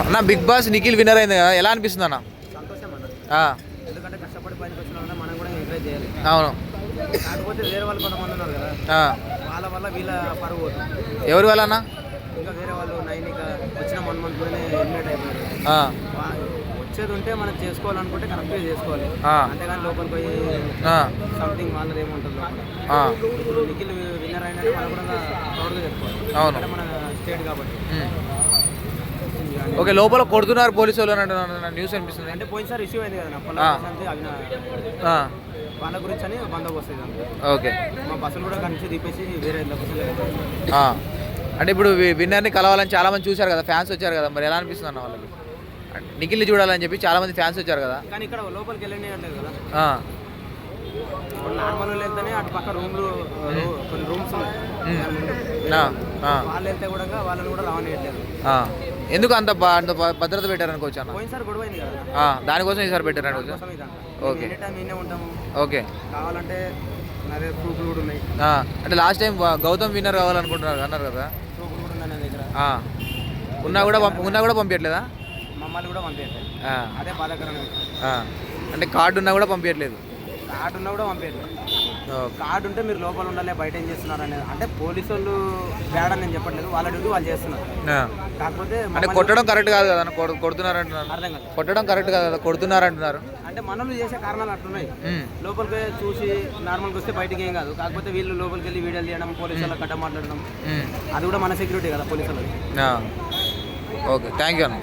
అన్న big boss Nikhil winner అయింది కదా ఎలా అనిపిస్తుంది అన్న? ఎందుకంటే కష్టపడి పనికి వచ్చిన వాళ్ళని మనం కూడా ఎంకరేజ్ చేయాలి. అవును. కాకపోతే వేరే వాళ్ళు కొంతమంది ఉన్నారు కదా ఆ, వాళ్ళ వల్ల వీళ్ళ పరువు పోతుంది. ఎవరి వల్ల అన్న? ఇంకా వేరే వాళ్ళు నైనిక వచ్చిన వన్ మంత్లోనే ఎలిమినేట్ అయిపోయారు. ఆ, వా- వచ్చేది ఉంటే మనం చేసుకోవాలనుకుంటే కరెక్ట్గా చేసుకోవాలి. ఆ. అంతేగాని లోపలికి పోయి ఆ, సంథింగ్ వాళ్ళది ఏముంటుంది ఆ, ఇప్పుడు నిఖిల్ విన్నర్ అయినట్టు మనం కూడా ప్రౌడ్గా చెప్పుకోవాలి. అవును. అంటే మన స్టేట్ కాబట్టి. ఉమ్. ఓకే లోపల కొడుతున్నారు పోలీసు వాళ్ళు అని న్యూస్ అనిపిస్తుంది. అంటే పోయినసారి ఇష్యూ అయింది కదా వాళ్ళ గురించి అని బందోబస్తు. ఓకే. మా బస్సులు కూడా కనిపించి తీపేసి వేరే అంటే ఇప్పుడు విన్నర్ని కలవాలని చాలా మంది చూశారు కదా ఫ్యాన్స్ వచ్చారు కదా మరి ఎలా అనిపిస్తుంది అన్న వాళ్ళకి? నిఖిల్ని చూడాలని చెప్పి చాలా మంది ఫ్యాన్స్ వచ్చారు కదా. కానీ ఇక్కడ లోపలికి వెళ్ళనియట్లేదు కదా. నార్మల్ వాళ్ళు వెళ్తేనే అటు పక్క రూమ్లు కొన్ని రూమ్స్ ఉన్నాయి. వాళ్ళు వెళ్తే కూడా వాళ్ళని కూడా రావనియట్లేదు. ఎందుకు అంత అంత భద్రత పెట్టారనుకోవచ్చు అన్న? పోయినసారి గొడవ అయింది కదా. ఆ, దానికోసం ఈసారి పెట్టారనుకోవచ్చు ఓకే. ఓకే. కావాలంటే అంటే లాస్ట్ టైం గౌతమ్ విన్నర్ కావాలనుకుంటున్నారు అన్నారు కదా. ఉన్నా కూడా పంప ఉన్నా కూడా పంపించట్లేదా మమ్మల్ని కూడా పంపించట్లేదు అదే. అంటే కార్డు ఉన్నా కూడా పంపించట్లేదు కార్డు ఉన్నా కూడా ఓకే. కార్డు ఉంటే మీరు లోపల ఉండాలి బయట ఏం చేస్తున్నారు అనేది. అంటే పోలీసు వాళ్ళు బ్యాడ్ అని నేను చెప్పట్లేదు వాళ్ళ డ్యూటీ వాళ్ళు చేస్తున్నారు. కాకపోతే అంటే కొట్టడం కరెక్ట్ కాదు కదా కొడుతున్నారు అంటున్నారు అర్థం కాదు కొట్టడం కరెక్ట్ కాదు కదా కొడుతున్నారు అంటున్నారు అంటే మనలు చేసే కారణాలు అట్లున్నాయి. లోపలికి చూసి నార్మల్గా వస్తే బయటికి ఏం కాదు. కాకపోతే వీళ్ళు లోపలికి వెళ్ళి వీడియోలు తీయడం పోలీసు వాళ్ళకి గడ్డ మాట్లాడడం. అది కూడా మన సెక్యూరిటీ కదా పోలీసు వాళ్ళకి ఆ. ఓకే. థ్యాంక్ యూ అన్న.